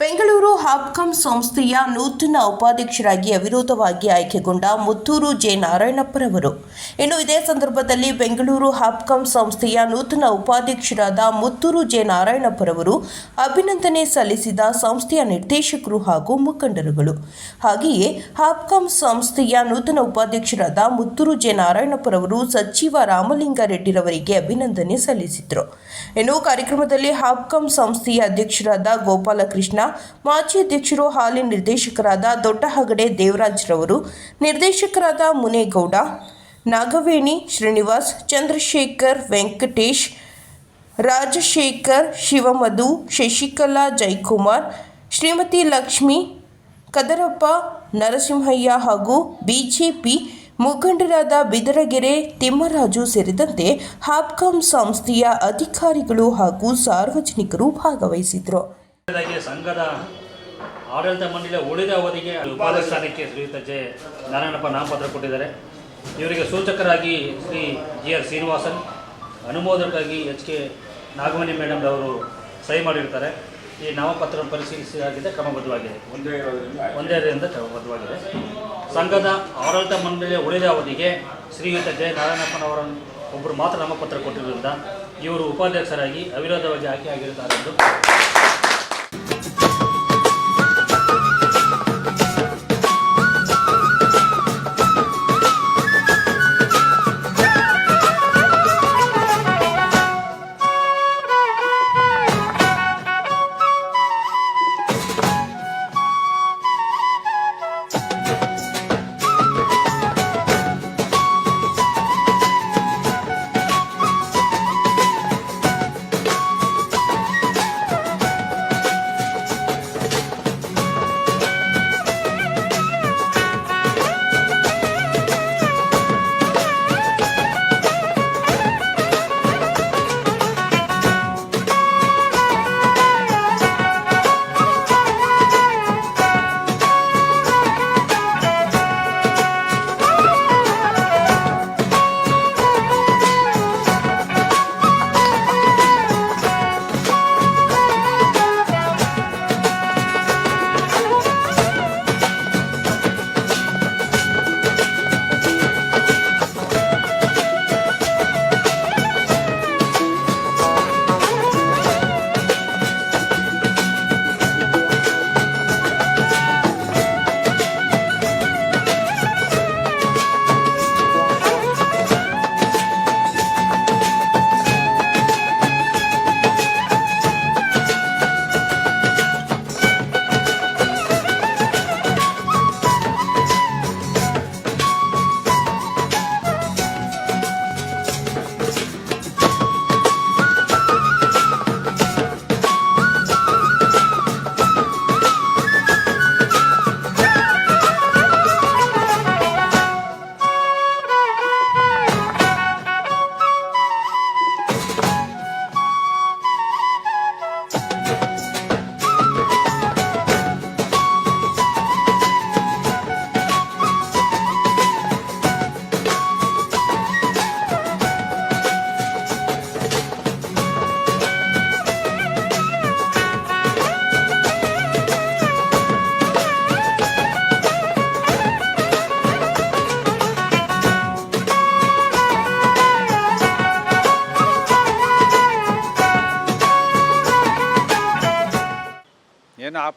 ಬೆಂಗಳೂರು ಹಾಪ್ಕಾಮ್ ಸಂಸ್ಥೆಯ ನೂತನ ಉಪಾಧ್ಯಕ್ಷರಾಗಿ ಅವಿರೋಧವಾಗಿ ಆಯ್ಕೆಗೊಂಡ ಮುತ್ತೂರು ಜೆ ನಾರಾಯಣಪ್ಪರವರು. ಇನ್ನು ಇದೇ ಸಂದರ್ಭದಲ್ಲಿ ಬೆಂಗಳೂರು ಹಾಪ್ಕಾಮ್ ಸಂಸ್ಥೆಯ ನೂತನ ಉಪಾಧ್ಯಕ್ಷರಾದ ಮುತ್ತೂರು ಜೆ ನಾರಾಯಣಪ್ಪರವರು ಅಭಿನಂದನೆ ಸಲ್ಲಿಸಿದ ಸಂಸ್ಥೆಯ ನಿರ್ದೇಶಕರು ಹಾಗೂ ಮುಖಂಡರುಗಳು. ಹಾಗೆಯೇ ಹಾಪ್ಕಾಮ್ ಸಂಸ್ಥೆಯ ನೂತನ ಉಪಾಧ್ಯಕ್ಷರಾದ ಮುತ್ತೂರು ಜೆ ನಾರಾಯಣಪ್ಪರವರು ಸಚಿವ ರಾಮಲಿಂಗಾರೆಡ್ಡಿರವರಿಗೆ ಅಭಿನಂದನೆ ಸಲ್ಲಿಸಿದರು. ಇನ್ನು ಕಾರ್ಯಕ್ರಮದಲ್ಲಿ ಹಾಪ್ಕಾಮ್ ಸಂಸ್ಥೆಯ ಅಧ್ಯಕ್ಷರಾದ ಗೋಪಾಲಕೃಷ್ಣ ಮಾಜಿ ಅಧ್ಯಕ್ಷರು ಹಾಲಿ ನಿರ್ದೇಶಕರಾದ ದೊಡ್ಡ ಹಗಡೆ ದೇವರಾಜ್ರವರು, ನಿರ್ದೇಶಕರಾದ ಮುನೇಗೌಡ, ನಾಗವೇಣಿ ಶ್ರೀನಿವಾಸ್, ಚಂದ್ರಶೇಖರ್ ವೆಂಕಟೇಶ್, ರಾಜಶೇಖರ್ ಶಿವಮಧು, ಶಶಿಕಲಾ ಜೈಕುಮಾರ್ ಶ್ರೀಮತಿ ಲಕ್ಷ್ಮಿ, ಕದರಪ್ಪ ನರಸಿಂಹಯ್ಯ ಹಾಗೂ ಬಿಜೆಪಿ ಮುಖಂಡರಾದ ಬಿದರಗೆರೆ ತಿಮ್ಮರಾಜು ಸೇರಿದಂತೆ ಹಾಪ್ಕಾಮ್ ಸಂಸ್ಥೆಯ ಅಧಿಕಾರಿಗಳು ಹಾಗೂ ಸಾರ್ವಜನಿಕರು ಭಾಗವಹಿಸಿದರು ಸಂಘದ ಆಡಳಿತ ಮಂಡಳಿಯ ಉಳಿದ ಅವಧಿಗೆ ಉಪಾಧ್ಯಕ್ಷ ಸ್ಥಾನಕ್ಕೆ ಶ್ರೀಯುತ ಜೆ. ನಾರಾಯಣಪ್ಪ ನಾಮಪತ್ರ ಕೊಟ್ಟಿದ್ದಾರೆ. ಇವರಿಗೆ ಸೂಚಕರಾಗಿ ಶ್ರೀ ಜಿ. ಆರ್. ಶ್ರೀನಿವಾಸನ್ ಅನುಮೋದಕರಾಗಿ ಎಚ್. ಕೆ. ನಾಗಮಣಿ ಮೇಡಮ್ ಅವರು ಸಹಿ ಮಾಡಿರ್ತಾರೆ. ಈ ನಾಮಪತ್ರ ಪರಿಶೀಲಿಸಲಾಗಿದೆ ಕ್ರಮಬದ್ಧವಾಗಿದೆ. ಒಂದೇ ಇದರಿಂದ ಕ್ರಮಬದ್ಧವಾಗಿದೆ. ಸಂಘದ ಆಡಳಿತ ಮಂಡಳಿಯ ಉಳಿದ ಅವಧಿಗೆ ಶ್ರೀಯುತ ಜೆ. ನಾರಾಯಣಪ್ಪನವರ ಒಬ್ಬರು ಮಾತ್ರ ನಾಮಪತ್ರ ಕೊಟ್ಟಿರುವುದರಿಂದ ಇವರು ಉಪಾಧ್ಯಕ್ಷರಾಗಿ ಅವಿರೋಧವಾಗಿ ಆಯ್ಕೆಯಾಗಿರುತ್ತಾರೆ ಎಂದು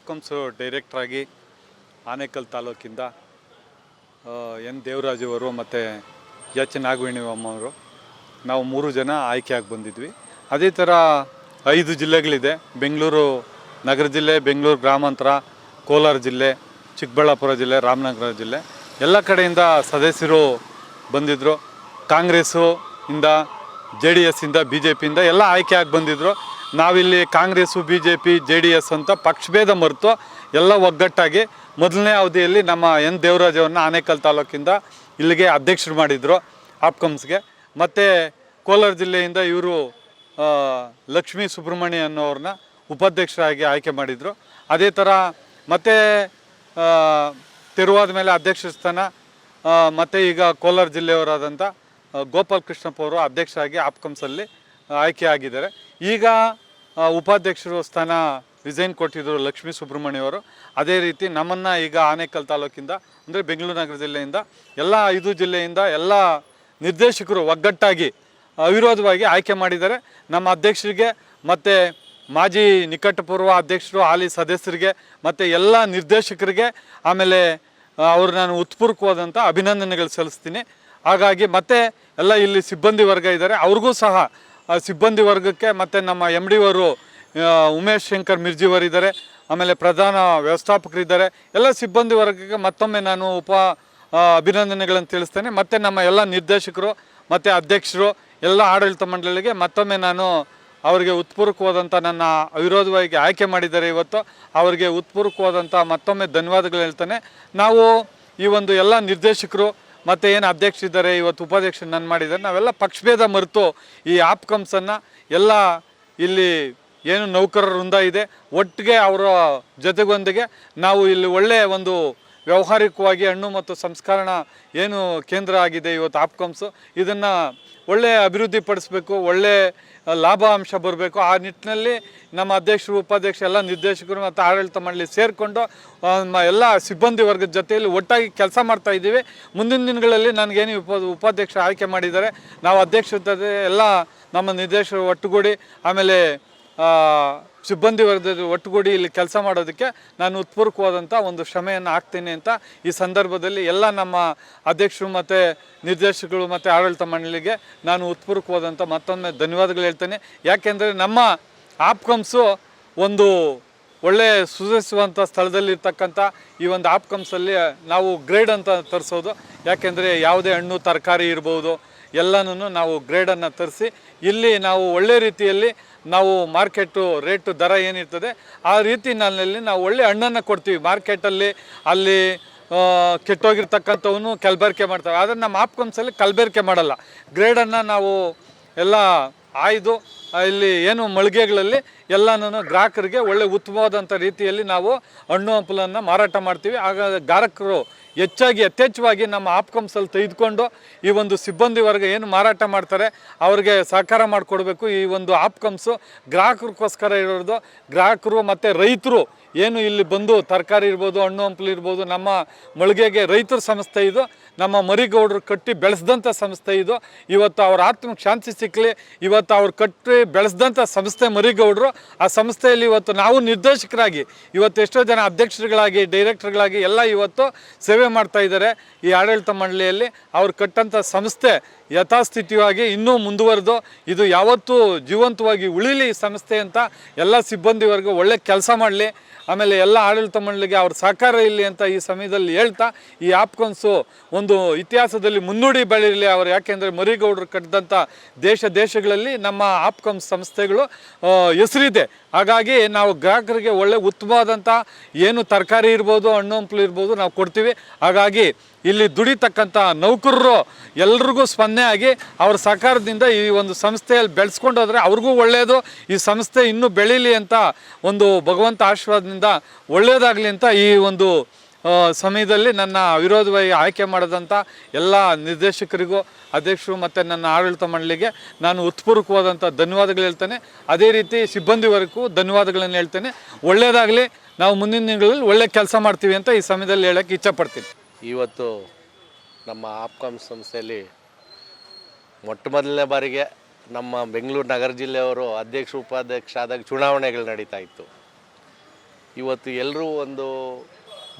ಆಪ್ಕಮ್ಸು ಡೈರೆಕ್ಟ್ರಾಗಿ ಆನೇಕಲ್ ತಾಲೂಕಿಂದ ಎನ್. ದೇವರಾಜ್ ಅವರು ಮತ್ತು ಎಚ್. ನಾಗವೇಣಿ ಅಮ್ಮವರು ನಾವು ಮೂರು ಜನ ಆಯ್ಕೆಯಾಗಿ ಬಂದಿದ್ವಿ. ಅದೇ ಥರ ಐದು ಜಿಲ್ಲೆಗಳಿದೆ. ಬೆಂಗಳೂರು ನಗರ ಜಿಲ್ಲೆ, ಬೆಂಗಳೂರು ಗ್ರಾಮಾಂತರ, ಕೋಲಾರ ಜಿಲ್ಲೆ, ಚಿಕ್ಕಬಳ್ಳಾಪುರ ಜಿಲ್ಲೆ, ರಾಮನಗರ ಜಿಲ್ಲೆ. ಎಲ್ಲ ಕಡೆಯಿಂದ ಸದಸ್ಯರು ಬಂದಿದ್ದರು ಕಾಂಗ್ರೆಸ್ಸು ಇಂದ, ಜೆ ಡಿ ಎಸ್ಸಿಂದ ಬಿ ಜೆ ಪಿಯಿಂದ ಎಲ್ಲ ಆಯ್ಕೆಯಾಗಿ ಬಂದಿದ್ದರು ನಾವಿಲ್ಲಿ Congress B J P J D S ಅಂತ ಪಕ್ಷಭೇದ ಮರೆತು ಎಲ್ಲ ಒಗ್ಗಟ್ಟಾಗಿ ಮೊದಲನೇ ಅವಧಿಯಲ್ಲಿ ನಮ್ಮ ಎನ್ ದೇವರಾಜವನ್ನು ಆನೇಕಲ್ ತಾಲೂಕಿಂದ ಇಲ್ಲಿಗೆ ಅಧ್ಯಕ್ಷರು ಮಾಡಿದರು ಆಪ್ಕಮ್ಸ್ಗೆ. ಮತ್ತು ಕೋಲಾರ ಜಿಲ್ಲೆಯಿಂದ ಇವರು ಲಕ್ಷ್ಮೀ ಸುಬ್ರಹ್ಮಣ್ಯ ಅನ್ನೋರನ್ನ ಉಪಾಧ್ಯಕ್ಷರಾಗಿ ಆಯ್ಕೆ ಮಾಡಿದರು. ಅದೇ ಥರ ಮತ್ತೆ ತೆರುವಾದ ಮೇಲೆ ಅಧ್ಯಕ್ಷ ಸ್ಥಾನ ಮತ್ತು ಈಗ ಕೋಲಾರ ಜಿಲ್ಲೆಯವರಾದಂಥ ಗೋಪಾಲ್ ಕೃಷ್ಣಪ್ಪ ಅವರು ಅಧ್ಯಕ್ಷರಾಗಿ ಆಪ್ಕಮ್ಸಲ್ಲಿ ಆಯ್ಕೆ ಆಗಿದ್ದಾರೆ. ಈಗ ಉಪಾಧ್ಯಕ್ಷರು ಸ್ಥಾನ ರಿಸೈನ್ ಕೊಟ್ಟಿದ್ದರು ಲಕ್ಷ್ಮೀ ಸುಬ್ರಹ್ಮಣ್ಯ ಅವರು ಅದೇ ರೀತಿ ನಮ್ಮನ್ನು ಈಗ ಆನೇಕಲ್ ತಾಲೂಕಿಂದ, ಅಂದರೆ ಬೆಂಗಳೂರು ನಗರ ಜಿಲ್ಲೆಯಿಂದ, ಎಲ್ಲ ಐದು ಜಿಲ್ಲೆಯಿಂದ ಎಲ್ಲ ನಿರ್ದೇಶಕರು ಒಗ್ಗಟ್ಟಾಗಿ, ಅವಿರೋಧವಾಗಿ ಆಯ್ಕೆ ಮಾಡಿದ್ದಾರೆ. ನಮ್ಮ ಅಧ್ಯಕ್ಷರಿಗೆ ಮತ್ತು ಮಾಜಿ ನಿಕಟಪೂರ್ವ ಅಧ್ಯಕ್ಷರು, ಹಾಲಿ ಸದಸ್ಯರಿಗೆ, ಮತ್ತು ಎಲ್ಲ ನಿರ್ದೇಶಕರಿಗೆ, ಆಮೇಲೆ ಅವರು ನಾನು ಉತ್ಪೂರ್ವಕವಾದಂಥ ಅಭಿನಂದನೆಗಳು ಸಲ್ಲಿಸ್ತೀನಿ. ಹಾಗಾಗಿ ಮತ್ತೆ ಎಲ್ಲ ಇಲ್ಲಿ ಸಿಬ್ಬಂದಿ ವರ್ಗ ಇದ್ದಾರೆ. ಅವ್ರಿಗೂ ಸಹ ಸಿಬ್ಬಂದಿ ವರ್ಗಕ್ಕೆ ಮತ್ತು ನಮ್ಮ ಎಂ ಡಿ ಅವರು ಉಮೇಶ್ ಶಂಕರ್ ಮಿರ್ಜಿಯವರಿದ್ದಾರೆ ಆಮೇಲೆ ಪ್ರಧಾನ ವ್ಯವಸ್ಥಾಪಕರಿದ್ದಾರೆ ಎಲ್ಲ ಸಿಬ್ಬಂದಿ ವರ್ಗಕ್ಕೆ ಮತ್ತೊಮ್ಮೆ ನಾನು ಉಪ ಅಭಿನಂದನೆಗಳನ್ನು ತಿಳಿಸ್ತೇನೆ. ಮತ್ತು ನಮ್ಮ ಎಲ್ಲ ನಿರ್ದೇಶಕರು, ಮತ್ತು ಅಧ್ಯಕ್ಷರು, ಎಲ್ಲ ಆಡಳಿತ ಮಂಡಳಿಗೆ ಮತ್ತೊಮ್ಮೆ ನಾನು ಅವರಿಗೆ ಉತ್ಪೂರ್ವಕವಾದಂಥ ನನ್ನ ಅವಿರೋಧವಾಗಿ ಆಯ್ಕೆ ಮಾಡಿದ್ದಾರೆ ಇವತ್ತು. ಅವರಿಗೆ ಉತ್ಪೂರ್ವಕವಾದಂಥ ಮತ್ತೊಮ್ಮೆ ಧನ್ಯವಾದಗಳು ಹೇಳ್ತಾನೆ. ನಾವು ಈ ಒಂದು ಎಲ್ಲ ನಿರ್ದೇಶಕರು ಮತ್ತು ಏನು ಅಧ್ಯಕ್ಷರಿದ್ದಾರೆ, ಇವತ್ತು ಉಪಾಧ್ಯಕ್ಷ ನನ್ನ ಮಾಡಿದ್ದಾರೆ, ನಾವೆಲ್ಲ ಪಕ್ಷಭೇದ ಮರೆತು ಈ ಆಪ್ಕಮ್ಸನ್ನು ಎಲ್ಲ ಇಲ್ಲಿ ಏನು ನೌಕರರ ವೃಂದ ಇದೆ, ಒಟ್ಟಿಗೆ ಅವರ ಜೊತೆಗೊಂದಿಗೆ ನಾವು ಇಲ್ಲಿ ಒಳ್ಳೆಯ ಒಂದು ವ್ಯಾವಹಾರಿಕವಾಗಿ ಹಣ್ಣು ಮತ್ತು ಸಂಸ್ಕರಣಾ ಏನು ಕೇಂದ್ರ ಆಗಿದೆ ಇವತ್ತು ಆಪ್ಕಾಮ್ಸು ಇದನ್ನು ಒಳ್ಳೆ ಅಭಿವೃದ್ಧಿ ಪಡಿಸ್ಬೇಕು ಒಳ್ಳೆ ಲಾಭ ಅಂಶ ಬರಬೇಕು. ಆ ನಿಟ್ಟಿನಲ್ಲಿ ನಮ್ಮ ಅಧ್ಯಕ್ಷರು ಉಪಾಧ್ಯಕ್ಷ ಎಲ್ಲ ನಿರ್ದೇಶಕರು ಮತ್ತು ಆಡಳಿತ ಮಂಡಳಿ ಸೇರಿಕೊಂಡು ಎಲ್ಲ ಸಿಬ್ಬಂದಿ ವರ್ಗದ ಜೊತೆಯಲ್ಲಿ ಒಟ್ಟಾಗಿ ಕೆಲಸ ಮಾಡ್ತಾ ಇದ್ದೀವಿ. ಮುಂದಿನ ದಿನಗಳಲ್ಲಿ ನನಗೇನು ಉಪ ಉಪಾಧ್ಯಕ್ಷ ಆಯ್ಕೆ ಮಾಡಿದ್ದಾರೆ, ನಾವು ಅಧ್ಯಕ್ಷರ ಜೊತೆ ಎಲ್ಲ ನಮ್ಮ ನಿರ್ದೇಶಕರು ಒಟ್ಟುಗೂಡಿ, ಆಮೇಲೆ ಸಿಬ್ಬಂದಿ ವರ್ಗದ ಒಟ್ಟುಗೂಡಿ ಇಲ್ಲಿ ಕೆಲಸ ಮಾಡೋದಕ್ಕೆ ನಾನು ಉತ್ಪೂರ್ಕವಾದಂಥ ಒಂದು ಶ್ರಮೆಯನ್ನು ಹಾಕ್ತೀನಿ ಅಂತ ಈ ಸಂದರ್ಭದಲ್ಲಿ ಎಲ್ಲ ನಮ್ಮ ಅಧ್ಯಕ್ಷರು ಮತ್ತು ನಿರ್ದೇಶಕರು ಮತ್ತು ಆಡಳಿತ ಮಂಡಳಿಗೆ ನಾನು ಉತ್ಪೂರ್ವಕವಾದಂಥ ಮತ್ತೊಮ್ಮೆ ಧನ್ಯವಾದಗಳು ಹೇಳ್ತೇನೆ. ಯಾಕೆಂದರೆ ನಮ್ಮ ಆಪ್ಕಮ್ಸು ಒಂದು ಒಳ್ಳೆ ಸೂಚಿಸುವಂಥ ಸ್ಥಳದಲ್ಲಿರ್ತಕ್ಕಂಥ ಈ ಒಂದು ಆಪ್ಕಮ್ಸಲ್ಲಿ ನಾವು ಗ್ರೇಡ್ ಅಂತ ತರಿಸೋದು. ಯಾಕೆಂದರೆ ಯಾವುದೇ ಹಣ್ಣು, ತರಕಾರಿ ಇರ್ಬೋದು ಎಲ್ಲನೂ ನಾವು ಗ್ರೇಡನ್ನು ತರಿಸಿ ಇಲ್ಲಿ ನಾವು ಒಳ್ಳೆ ರೀತಿಯಲ್ಲಿ ನಾವು ಮಾರ್ಕೆಟು ರೇಟು ದರ ಏನಿರ್ತದೆ, ಆ ರೀತಿ ರೀತಿನಲ್ಲಿ ನಾವು ಒಳ್ಳೆ ಹಣ್ಣನ್ನು ಕೊಡ್ತೀವಿ. ಮಾರ್ಕೆಟಲ್ಲಿ ಅಲ್ಲಿ ಕೆಟ್ಟೋಗಿರ್ತಕ್ಕಂಥವನು ಕಲಬೆರಕೆ ಮಾಡ್ತವೆ ಆದರೆ ನಮ್ಮ ಆಪ್ಕಮ್ಸಲ್ಲಿ ಕಲಬೆರಕೆ ಮಾಡಲ್ಲ. ಗ್ರೇಡನ್ನು ನಾವು ಎಲ್ಲ ಆಯ್ದು, ಇಲ್ಲಿ ಏನು ಮಳಿಗೆಗಳಲ್ಲಿ ಎಲ್ಲನೂ ಗ್ರಾಹಕರಿಗೆ ಒಳ್ಳೆ ಉತ್ತಮವಾದಂಥ ರೀತಿಯಲ್ಲಿ ನಾವು ಹಣ್ಣು ಹಂಪಲನ್ನು ಮಾರಾಟ ಮಾಡ್ತೀವಿ. ಆಗ ಗ್ರಾಹಕರು ಹೆಚ್ಚಾಗಿ ಯಥೇಚ್ಛವಾಗಿ ನಮ್ಮ ಆಪ್ಕಮ್ಸಲ್ಲಿ ತೆಗೆದುಕೊಂಡು ಈ ಒಂದು ಸಿಬ್ಬಂದಿ ವರ್ಗ ಏನು ಮಾರಾಟ ಮಾಡ್ತಾರೆ, ಅವ್ರಿಗೆ ಸಹಕಾರ ಮಾಡಿಕೊಡ್ಬೇಕು. ಈ ಒಂದು ಆಪ್ಕಮ್ಸು ಗ್ರಾಹಕರಿಗೋಸ್ಕರ ಇರೋದು. ಗ್ರಾಹಕರು ಮತ್ತು ರೈತರು ಏನು ಇಲ್ಲಿ ಬಂದು ತರಕಾರಿ ಇರ್ಬೋದು, ಹಣ್ಣು ಹಂಪಲು ಇರ್ಬೋದು, ನಮ್ಮ ಮಳಿಗೆಗೆ ರೈತರ ಸಂಸ್ಥೆ ಇದು. ನಮ್ಮ ಮರಿಗೌಡರು ಕಟ್ಟಿ ಬೆಳೆಸಿದಂಥ ಸಂಸ್ಥೆ ಇದು. ಇವತ್ತು ಅವ್ರ ಆತ್ಮಕ್ಕೆ ಶಾಂತಿ ಸಿಕ್ಕಲಿ ಇವತ್ತು ಅವ್ರು ಕಟ್ಟಿ ಬೆಳೆಸಿದಂಥ ಸಂಸ್ಥೆ ಮರಿಗೌಡರು. ಆ ಸಂಸ್ಥೆಯಲ್ಲಿ ಇವತ್ತು ನಾವು ನಿರ್ದೇಶಕರಾಗಿ, ಇವತ್ತು ಎಷ್ಟೋ ಜನ ಅಧ್ಯಕ್ಷರುಗಳಾಗಿ, ಡೈರೆಕ್ಟರ್ಗಳಾಗಿ ಎಲ್ಲ ಇವತ್ತು ಸೇವೆ ಮಾಡ್ತಾ ಇದ್ದಾರೆ ಈ ಆಡಳಿತ ಮಂಡಳಿಯಲ್ಲಿ. ಅವ್ರು ಕಟ್ಟಂಥ ಸಂಸ್ಥೆ ಯಥಾಸ್ಥಿತಿಯಾಗಿ ಇನ್ನೂ ಮುಂದುವರೆದು ಇದು ಯಾವತ್ತೂ ಜೀವಂತವಾಗಿ ಉಳಿಲಿ ಸಂಸ್ಥೆ ಅಂತ ಎಲ್ಲ ಸಿಬ್ಬಂದಿವರೆಗೂ ಒಳ್ಳೆ ಕೆಲಸ ಮಾಡಲಿ. ಆಮೇಲೆ ಎಲ್ಲ ಆಡಳಿತ ಮಂಡಳಿಗೆ ಅವ್ರ ಸಹಕಾರ ಇಲ್ಲಿ ಅಂತ ಈ ಸಮಯದಲ್ಲಿ ಹೇಳ್ತಾ ಈ ಆಪ್ಕನ್ಸು ಒಂದು ಇತಿಹಾಸದಲ್ಲಿ ಮುನ್ನುಡಿ ಬೆಳಿರಲಿ ಅವರು. ಯಾಕೆಂದರೆ ಮರಿಗೌಡರು ಕಟ್ಟಿದಂಥ ದೇಶ ದೇಶಗಳಲ್ಲಿ ನಮ್ಮ ಆಪ್ ಸಂಸ್ಥೆಗಳು ಹೆಸರಿದೆ. ಹಾಗಾಗಿ ನಾವು ಗ್ರಾಹಕರಿಗೆ ಒಳ್ಳೆ ಉತ್ತಮವಾದಂಥ ಏನು ತರಕಾರಿ ಇರ್ಬೋದು, ಹಣ್ಣು ಹಂಪಲು ಇರ್ಬೋದು ನಾವು ಕೊಡ್ತೀವಿ. ಹಾಗಾಗಿ ಇಲ್ಲಿ ದುಡಿತಕ್ಕಂಥ ನೌಕರರು ಎಲ್ರಿಗೂ ಸ್ಪಂದನೆ ಆಗಿ ಅವ್ರ ಸಹಕಾರದಿಂದ ಈ ಒಂದು ಸಂಸ್ಥೆಯಲ್ಲಿ ಬೆಳೆಸ್ಕೊಂಡು ಹೋದರೆ ಅವ್ರಿಗೂ ಒಳ್ಳೆಯದು ಈ ಸಂಸ್ಥೆ ಇನ್ನೂ ಬೆಳೀಲಿ ಅಂತ ಒಂದು ಭಗವಂತ ಆಶೀರ್ವಾದದಿಂದ ಒಳ್ಳೆಯದಾಗಲಿ ಅಂತ ಈ ಒಂದು ಸಮಯದಲ್ಲಿ ನನ್ನ ವಿರೋಧವಾಗಿ ಆಯ್ಕೆ ಮಾಡಿದಂಥ ಎಲ್ಲ ನಿರ್ದೇಶಕರಿಗೂ, ಅಧ್ಯಕ್ಷರು ಮತ್ತು ನನ್ನ ಆಡಳಿತ ಮಂಡಳಿಗೆ ನಾನು ಉತ್ಪೂರ್ವಕವಾದಂಥ ಧನ್ಯವಾದಗಳು ಹೇಳ್ತೇನೆ. ಅದೇ ರೀತಿ ಸಿಬ್ಬಂದಿ ವರ್ಗಕ್ಕೂ ಧನ್ಯವಾದಗಳನ್ನು ಹೇಳ್ತೇನೆ. ಒಳ್ಳೆಯದಾಗಲಿ ನಾವು ಮುಂದಿನ ದಿನಗಳಲ್ಲಿ ಒಳ್ಳೆ ಕೆಲಸ ಮಾಡ್ತೀವಿ ಅಂತ ಈ ಸಮಯದಲ್ಲಿ ಹೇಳೋಕ್ಕೆ ಇಚ್ಛಪಡ್ತೀನಿ ಇವತ್ತು ನಮ್ಮ ಆಪ್ಕಾಮ್ ಸಂಸ್ಥೆಯಲ್ಲಿ ಮೊಟ್ಟ ಮೊದಲನೇ ಬಾರಿಗೆ ನಮ್ಮ ಬೆಂಗಳೂರು ನಗರ ಜಿಲ್ಲೆಯವರು ಅಧ್ಯಕ್ಷ, ಉಪಾಧ್ಯಕ್ಷ ಆದಾಗ ಚುನಾವಣೆಗಳು ನಡೀತಾ ಇತ್ತು. ಇವತ್ತು ಎಲ್ಲರೂ ಒಂದು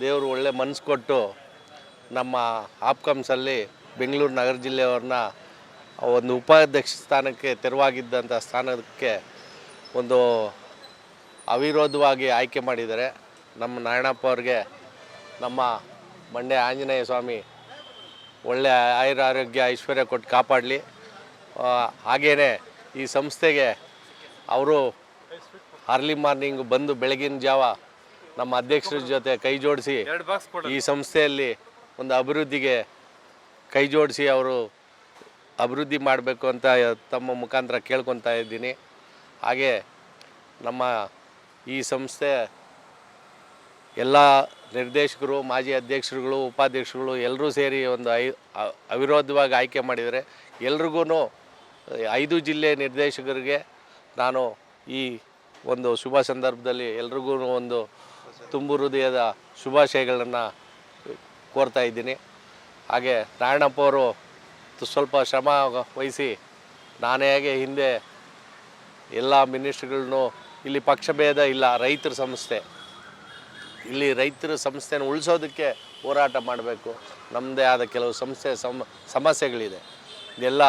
ದೇವರು ಒಳ್ಳೆ ಮನಸ್ಸು ಕೊಟ್ಟು ನಮ್ಮ ಆಪ್ಕಮ್ಸಲ್ಲಿ ಬೆಂಗಳೂರು ನಗರ ಜಿಲ್ಲೆಯವ್ರನ್ನ ಒಂದು ಉಪಾಧ್ಯಕ್ಷ ಸ್ಥಾನಕ್ಕೆ ತೆರವಾಗಿದ್ದಂಥ ಸ್ಥಾನಕ್ಕೆ ಒಂದು ಅವಿರೋಧವಾಗಿ ಆಯ್ಕೆ ಮಾಡಿದ್ದಾರೆ. ನಮ್ಮ ನಾರಾಯಣಪ್ಪ ಅವ್ರಿಗೆ ನಮ್ಮ ಮಂಡ್ಯ ಆಂಜನೇಯ ಸ್ವಾಮಿ ಒಳ್ಳೆಯ ಆಯುರ ಆರೋಗ್ಯ ಐಶ್ವರ್ಯ ಕೊಟ್ಟು ಕಾಪಾಡಲಿ. ಹಾಗೇ ಈ ಸಂಸ್ಥೆಗೆ ಅವರು ಅರ್ಲಿ ಮಾರ್ನಿಂಗ್ ಬಂದು ಬೆಳಗಿನ ಜಾವ ನಮ್ಮ ಅಧ್ಯಕ್ಷರ ಜೊತೆ ಕೈ ಜೋಡಿಸಿ ಈ ಸಂಸ್ಥೆಯಲ್ಲಿ ಒಂದು ಅಭಿವೃದ್ಧಿಗೆ ಕೈ ಜೋಡಿಸಿ ಅವರು ಅಭಿವೃದ್ಧಿ ಮಾಡಬೇಕು ಅಂತ ತಮ್ಮ ಮುಖಾಂತರ ಕೇಳ್ಕೊತಾ ಇದ್ದೀನಿ. ಹಾಗೆ ನಮ್ಮ ಈ ಸಂಸ್ಥೆ ಎಲ್ಲ ನಿರ್ದೇಶಕರು, ಮಾಜಿ ಅಧ್ಯಕ್ಷರುಗಳು, ಉಪಾಧ್ಯಕ್ಷರುಗಳು ಎಲ್ಲರೂ ಸೇರಿ ಒಂದು ಐ ಅವಿರೋಧವಾಗಿ ಆಯ್ಕೆ ಮಾಡಿದರೆ ಎಲ್ರಿಗೂ ಐದು ಜಿಲ್ಲೆ ನಿರ್ದೇಶಕರಿಗೆ ನಾನು ಈ ಒಂದು ಶುಭ ಸಂದರ್ಭದಲ್ಲಿ ಎಲ್ರಿಗೂ ಒಂದು ತುಂಬು ಹೃದಯದ ಶುಭಾಶಯಗಳನ್ನು ಕೋರ್ತಾ ಇದ್ದೀನಿ. ಹಾಗೆ ನಾರಾಯಣಪ್ಪ ಅವರು ಸ್ವಲ್ಪ ಶ್ರಮ ವಹಿಸಿ ನಾನೇ ಹೇಗೆ ಹಿಂದೆ ಎಲ್ಲ ಮಿನಿಸ್ಟ್ರುಗಳನ್ನು ಇಲ್ಲಿ ಪಕ್ಷಭೇದ ಇಲ್ಲ, ರೈತರ ಸಂಸ್ಥೆ ಇಲ್ಲಿ ರೈತರ ಸಂಸ್ಥೆನ ಉಳಿಸೋದಕ್ಕೆ ಹೋರಾಟ ಮಾಡಬೇಕು. ನಮ್ಮದೇ ಆದ ಕೆಲವು ಸಂಸ್ಥೆ ಸಮ, ಸಮಸ್ಯೆಗಳಿದೆ. ಇದೆಲ್ಲ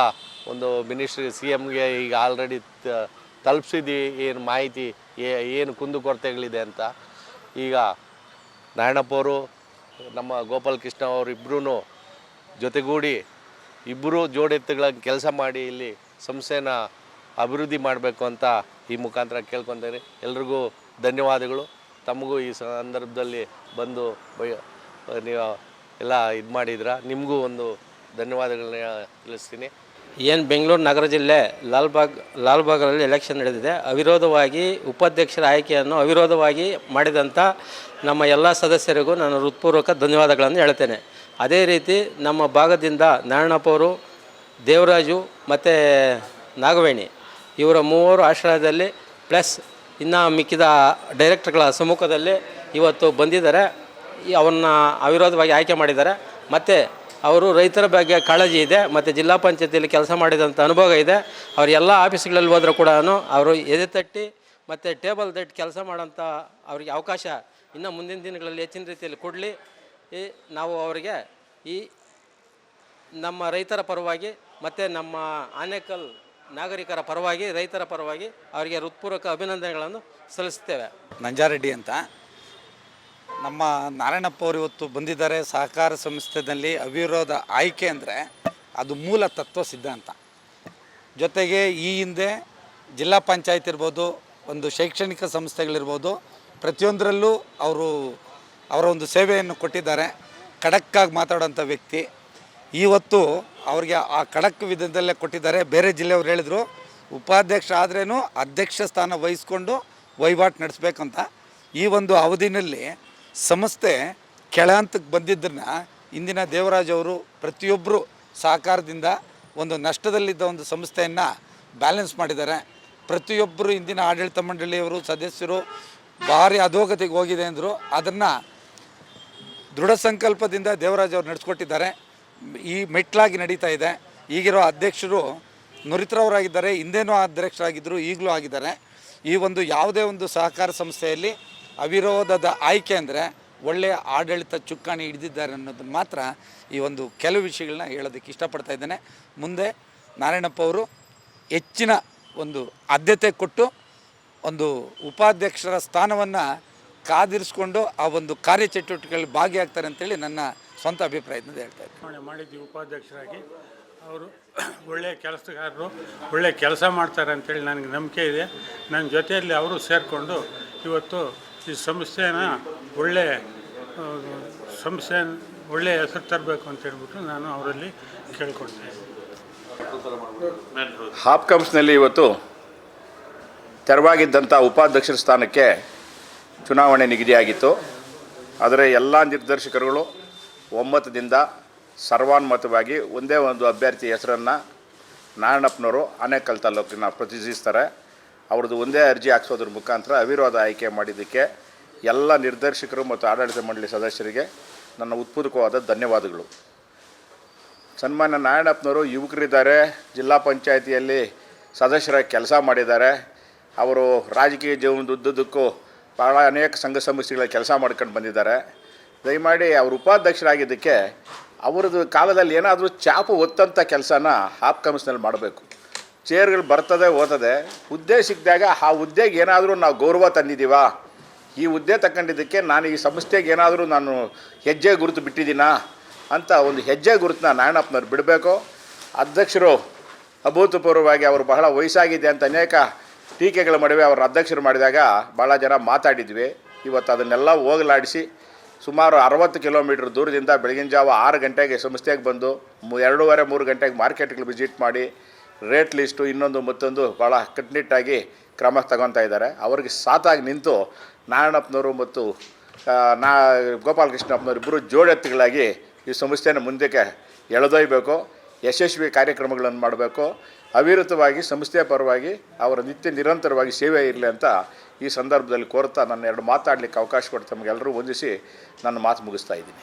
ಒಂದು ಮಿನಿಸ್ಟ್ರಿ ಸಿ ಎಮ್ಗೆ ಈಗ ಆಲ್ರೆಡಿ ತಲುಪಿಸಿದ್ದು ಏನು ಮಾಹಿತಿ ಏನು ಕುಂದುಕೊರತೆಗಳಿದೆ ಅಂತ. ಈಗ ನಾರಾಯಣಪ್ಪ ಅವರು, ನಮ್ಮ ಗೋಪಾಲ್ ಕೃಷ್ಣ ಅವರು ಜೊತೆಗೂಡಿ ಇಬ್ಬರೂ ಜೋಡೆತ್ತುಗಳ ಕೆಲಸ ಮಾಡಿ ಇಲ್ಲಿ ಸಂಸ್ಥೆನ ಅಭಿವೃದ್ಧಿ ಮಾಡಬೇಕು ಅಂತ ಈ ಮುಖಾಂತರ ಕೇಳ್ಕೊತಾರೆ. ಎಲ್ರಿಗೂ ಧನ್ಯವಾದಗಳು. ತಮಗೂ ಈ ಸಂದರ್ಭದಲ್ಲಿ ಬಂದು ನೀವು ಎಲ್ಲ ಇದು ಮಾಡಿದ್ರ, ನಿಮಗೂ ಒಂದು ಧನ್ಯವಾದಗಳನ್ನ ತಿಳಿಸ್ತೀನಿ. ಏನು ಬೆಂಗಳೂರು ನಗರ ಜಿಲ್ಲೆ ಲಾಲ್ಬಾಗ್ ಲಾಲ್ಬಾಗಲ್ಲಿ ಎಲೆಕ್ಷನ್ ನಡೆದಿದೆ. ಅವಿರೋಧವಾಗಿ ಉಪಾಧ್ಯಕ್ಷರ ಆಯ್ಕೆಯನ್ನು ಅವಿರೋಧವಾಗಿ ಮಾಡಿದಂಥ ನಮ್ಮ ಎಲ್ಲ ಸದಸ್ಯರಿಗೂ ನಾನು ಹೃತ್ಪೂರ್ವಕ ಧನ್ಯವಾದಗಳನ್ನು ಹೇಳ್ತೇನೆ. ಅದೇ ರೀತಿ ನಮ್ಮ ಭಾಗದಿಂದ ನಾರಾಯಣಪ್ಪ ಅವರು, ದೇವರಾಜು ಮತ್ತು ನಾಗವೇಣಿ, ಇವರ ಮೂವರು ಆಶ್ರಯದಲ್ಲಿ ಪ್ಲಸ್ ಇನ್ನು ಮಿಕ್ಕಿದ ಡೈರೆಕ್ಟರ್ಗಳ ಸಮ್ಮುಖದಲ್ಲಿ ಇವತ್ತು ಬಂದಿದ್ದಾರೆ. ಅವನ್ನ ಅವಿರೋಧವಾಗಿ ಆಯ್ಕೆ ಮಾಡಿದ್ದಾರೆ. ಮತ್ತು ಅವರು ರೈತರ ಬಗ್ಗೆ ಕಾಳಜಿ ಇದೆ, ಮತ್ತು ಜಿಲ್ಲಾ ಪಂಚಾಯತಿಯಲ್ಲಿ ಕೆಲಸ ಮಾಡಿದಂಥ ಅನುಭವ ಇದೆ. ಅವರು ಎಲ್ಲ ಆಫೀಸ್ಗಳಲ್ಲಿ ಹೋದರೂ ಕೂಡ ಅವರು ಎದೆ ತಟ್ಟಿ ಮತ್ತು ಟೇಬಲ್ ತಟ್ಟಿ ಕೆಲಸ ಮಾಡೋಂಥ ಅವರಿಗೆ ಅವಕಾಶ ಇನ್ನು ಮುಂದಿನ ದಿನಗಳಲ್ಲಿ ಹೆಚ್ಚಿನ ರೀತಿಯಲ್ಲಿ ಕೊಡಲಿ. ಈ ನಾವು ಅವರಿಗೆ ಈ ನಮ್ಮ ರೈತರ ಪರವಾಗಿ ಮತ್ತು ನಮ್ಮ ಆನೇಕಲ್ ನಾಗರಿಕರ ಪರವಾಗಿ, ರೈತರ ಪರವಾಗಿ ಅವರಿಗೆ ಹೃತ್ಪೂರ್ವಕ ಅಭಿನಂದನೆಗಳನ್ನು ಸಲ್ಲಿಸ್ತೇವೆ ನಂಜಾರೆಡ್ಡಿ ಅಂತ. ನಮ್ಮ ನಾರಾಯಣಪ್ಪ ಅವರು ಇವತ್ತು ಬಂದಿದ್ದಾರೆ ಸಹಕಾರ ಸಂಸ್ಥೆಯಲ್ಲಿ ಅವಿರೋಧ ಆಯ್ಕೆ ಅಂದರೆ ಅದು ಮೂಲ ತತ್ವ ಸಿದ್ಧಾಂತ. ಜೊತೆಗೆ ಈ ಹಿಂದೆ ಜಿಲ್ಲಾ ಪಂಚಾಯತ್ ಇರ್ಬೋದು, ಒಂದು ಶೈಕ್ಷಣಿಕ ಸಂಸ್ಥೆಗಳಿರ್ಬೋದು, ಪ್ರತಿಯೊಂದರಲ್ಲೂ ಅವರು ಅವರ ಒಂದು ಸೇವೆಯನ್ನು ಕೊಟ್ಟಿದ್ದಾರೆ. ಖಡಕ್ಕಾಗಿ ಮಾತಾಡೋಂಥ ವ್ಯಕ್ತಿ. ಇವತ್ತು ಅವ್ರಿಗೆ ಆ ಖಡಕ್ ವಿಧದಲ್ಲೇ ಕೊಟ್ಟಿದ್ದಾರೆ. ಬೇರೆ ಜಿಲ್ಲೆಯವ್ರು ಹೇಳಿದರು, ಉಪಾಧ್ಯಕ್ಷ ಆದ್ರೇನು ಅಧ್ಯಕ್ಷ ಸ್ಥಾನ ವಹಿಸ್ಕೊಂಡು ವಹಿವಾಟು ನಡೆಸ್ಬೇಕಂತ. ಈ ಒಂದು ಅವಧಿನಲ್ಲಿ ಸಂಸ್ಥೆ ಕೆಳ ಹಂತಕ್ಕೆ ಬಂದಿದ್ದನ್ನು ಇಂದಿನ ದೇವರಾಜ್ ಅವರು ಪ್ರತಿಯೊಬ್ಬರು ಸಹಕಾರದಿಂದ ಒಂದು ನಷ್ಟದಲ್ಲಿದ್ದ ಒಂದು ಸಂಸ್ಥೆಯನ್ನು ಬ್ಯಾಲೆನ್ಸ್ ಮಾಡಿದ್ದಾರೆ. ಪ್ರತಿಯೊಬ್ಬರು ಇಂದಿನ ಆಡಳಿತ ಮಂಡಳಿಯವರು, ಸದಸ್ಯರು ಭಾರಿ ಅಧೋಗತಿಗೆ ಹೋಗಿದೆ ಅಂದರು. ಅದನ್ನು ದೃಢ ಸಂಕಲ್ಪದಿಂದ ದೇವರಾಜ್ ಅವರು ನಡೆಸ್ಕೊಟ್ಟಿದ್ದಾರೆ. ಈ ಮೆಟ್ಲಾಗಿ ನಡೀತಾ ಇದೆ. ಈಗಿರೋ ಅಧ್ಯಕ್ಷರು ನುರಿತರವರಾಗಿದ್ದಾರೆ, ಹಿಂದೇನೂ ಅಧ್ಯಕ್ಷರಾಗಿದ್ದರು ಈಗಲೂ ಆಗಿದ್ದಾರೆ. ಈ ಒಂದು ಯಾವುದೇ ಒಂದು ಸಹಕಾರ ಸಂಸ್ಥೆಯಲ್ಲಿ ಅವಿರೋಧದ ಆಯ್ಕೆ ಅಂದರೆ ಒಳ್ಳೆಯ ಆಡಳಿತ ಚುಕ್ಕಾಣಿ ಹಿಡಿದಿದ್ದಾರೆ ಅನ್ನೋದನ್ನು ಮಾತ್ರ ಈ ಒಂದು ಕೆಲವು ವಿಷಯಗಳನ್ನ ಹೇಳೋದಕ್ಕೆ ಇಷ್ಟಪಡ್ತಾ ಇದ್ದೇನೆ. ಮುಂದೆ ನಾರಾಯಣಪ್ಪ ಅವರು ಹೆಚ್ಚಿನ ಒಂದು ಆದ್ಯತೆ ಕೊಟ್ಟು ಒಂದು ಉಪಾಧ್ಯಕ್ಷರ ಸ್ಥಾನವನ್ನು ಕಾದಿರಿಸ್ಕೊಂಡು ಆ ಒಂದು ಕಾರ್ಯಚಟುವಟಿಕೆಗಳಲ್ಲಿ ಭಾಗಿಯಾಗ್ತಾರೆ ಅಂತೇಳಿ ನನ್ನ ಸ್ವಂತ ಅಭಿಪ್ರಾಯದಿಂದ ಹೇಳ್ತಾ ಇದ್ದೀನಿ ಮಾಡಿದ್ದೀವಿ ಉಪಾಧ್ಯಕ್ಷರಾಗಿ. ಅವರು ಒಳ್ಳೆಯ ಕೆಲಸಗಾರರು ಒಳ್ಳೆಯ ಕೆಲಸ ಮಾಡ್ತಾರೆ ಅಂತೇಳಿ ನನಗೆ ನಂಬಿಕೆ ಇದೆ. ನನ್ನ ಜೊತೆಯಲ್ಲಿ ಅವರು ಸೇರಿಕೊಂಡು ಇವತ್ತು ಈ ಸಂಸ್ಥೆನ ಒಳ್ಳೆ ಸಂಸ್ಥೆ ಒಳ್ಳೆಯ ಹೆಸರು ತರಬೇಕು ಅಂತ ಹೇಳ್ಬಿಟ್ಟು ನಾನು ಅವರಲ್ಲಿ ಕೇಳಿಕೊಂಡೆ. ಹಾಪ್ ಕಂಪ್ಸ್ನಲ್ಲಿ ಇವತ್ತು ತೆರವಾಗಿದ್ದಂಥ ಉಪಾಧ್ಯಕ್ಷರ ಸ್ಥಾನಕ್ಕೆ ಚುನಾವಣೆ ನಿಗದಿಯಾಗಿತ್ತು. ಆದರೆ ಎಲ್ಲ ನಿರ್ದೇಶಕರುಗಳು ಒಮ್ಮತದಿಂದ ಸರ್ವಾನುಮತವಾಗಿ ಒಂದೇ ಒಂದು ಅಭ್ಯರ್ಥಿ ಹೆಸರನ್ನು ನಾರಾಯಣಪ್ಪನವರು ಆನೇಕಲ್ ತಾಲೂಕಿನ ಪ್ರತಿನಿಧಿಸ್ತಾರೆ. ಅವ್ರದ್ದು ಒಂದೇ ಅರ್ಜಿ ಹಾಕ್ಸೋದ್ರ ಮುಖಾಂತರ ಅವಿರೋಧ ಆಯ್ಕೆ ಮಾಡಿದ್ದಕ್ಕೆ ಎಲ್ಲ ನಿರ್ದೇಶಕರು ಮತ್ತು ಆಡಳಿತ ಮಂಡಳಿ ಸದಸ್ಯರಿಗೆ ನನ್ನ ಉತ್ಪೂರ್ವಕವಾದ ಧನ್ಯವಾದಗಳು. ಸನ್ಮಾನ್ಯ ನಾರಾಯಣಪ್ಪನವರು ಯುವಕರಿದ್ದಾರೆ, ಜಿಲ್ಲಾ ಪಂಚಾಯಿತಿಯಲ್ಲಿ ಸದಸ್ಯರಾಗಿ ಕೆಲಸ ಮಾಡಿದ್ದಾರೆ. ಅವರು ರಾಜಕೀಯ ಜೀವನದ ಉದ್ದಕ್ಕೂ ಭಾಳ ಅನೇಕ ಸಂಘ ಸಂಸ್ಥೆಗಳ ಕೆಲಸ ಮಾಡ್ಕೊಂಡು ಬಂದಿದ್ದಾರೆ. ದಯಮಾಡಿ ಅವರು ಉಪಾಧ್ಯಕ್ಷರಾಗಿದ್ದಕ್ಕೆ ಅವ್ರದ್ದು ಕಾಲದಲ್ಲಿ ಏನಾದರೂ ಚಾಪು ಒತ್ತಂಥ ಕೆಲಸನ ಹಾಪ್ ಕಮಿಷನಲ್ಲಿ ಮಾಡಬೇಕು. ಚೇರ್ಗಳು ಬರ್ತದೆ ಓತದೆ ಹುದ್ದೆ ಸಿಕ್ಕಿದಾಗ ಆ ಹುದ್ದೆಗೆ ಏನಾದರೂ ನಾವು ಗೌರವ ತಂದಿದ್ದೀವಾ? ಈ ಹುದ್ದೆ ತಗೊಂಡಿದ್ದಕ್ಕೆ ನಾನು ಈ ಸಂಸ್ಥೆಗೆ ಏನಾದರೂ ನಾನು ಹೆಜ್ಜೆ ಗುರುತು ಬಿಟ್ಟಿದ್ದೀನಾ? ಅಂತ ಒಂದು ಹೆಜ್ಜೆ ಗುರುತನ್ನ ನಾರಾಯಣಪ್ಪನವ್ರು ಬಿಡಬೇಕು. ಅಧ್ಯಕ್ಷರು ಅಭೂತಪೂರ್ವವಾಗಿ ಅವರು ಬಹಳ ವಯಸ್ಸಾಗಿದೆ ಅಂತ ಅನೇಕ ಟೀಕೆಗಳ ಮಡುವೆ ಅವರು ಅಧ್ಯಕ್ಷರು ಮಾಡಿದಾಗ ಭಾಳ ಜನ ಮಾತಾಡಿದ್ವಿ. ಇವತ್ತು ಅದನ್ನೆಲ್ಲ ಹೋಗಲಾಡಿಸಿ ಸುಮಾರು ಅರವತ್ತು ಕಿಲೋಮೀಟ್ರ್ ದೂರದಿಂದ ಬೆಳಗಿನ ಜಾವ ಆರು ಗಂಟೆಗೆ ಸಂಸ್ಥೆಗೆ ಬಂದು ಎರಡೂವರೆ, ಮೂರು ಗಂಟೆಗೆ ಮಾರ್ಕೆಟ್ಗಳು ವಿಸಿಟ್ ಮಾಡಿ ರೇಟ್ ಲಿಸ್ಟು ಇನ್ನೊಂದು ಮತ್ತೊಂದು ಭಾಳ ಕಟ್ಟುನಿಟ್ಟಾಗಿ ಕ್ರಮ ತಗೊತಾ ಇದ್ದಾರೆ. ಅವ್ರಿಗೆ ಸಾತಾಗಿ ನಿಂತು ನಾರಾಯಣಪ್ಪನವರು ಮತ್ತು ನಾ ಗೋಪಾಲಕೃಷ್ಣಪ್ಪನವರು ಇಬ್ಬರು ಜೋಡೆತ್ತುಗಳಾಗಿ ಈ ಸಂಸ್ಥೆನ ಮುಂದಕ್ಕೆ ಎಳೆದೊಯ್ಬೇಕು. ಯಶಸ್ವಿ ಕಾರ್ಯಕ್ರಮಗಳನ್ನು ಮಾಡಬೇಕು. ಅವಿರತವಾಗಿ, ಸಂಸ್ಥೆಯ ಪರವಾಗಿ ಅವರ ನಿತ್ಯ ನಿರಂತರವಾಗಿ ಸೇವೆ ಇರಲಿ ಅಂತ ಈ ಸಂದರ್ಭದಲ್ಲಿ ಕೋರ್ತಾ ನನ್ನ ಎರಡು ಮಾತಾಡಲಿಕ್ಕೆ ಅವಕಾಶ ಕೊಟ್ಟು ತಮಗೆಲ್ಲರೂ ವಂದಿಸಿ ನನ್ನ ಮಾತು ಮುಗಿಸ್ತಾ ಇದ್ದೀನಿ.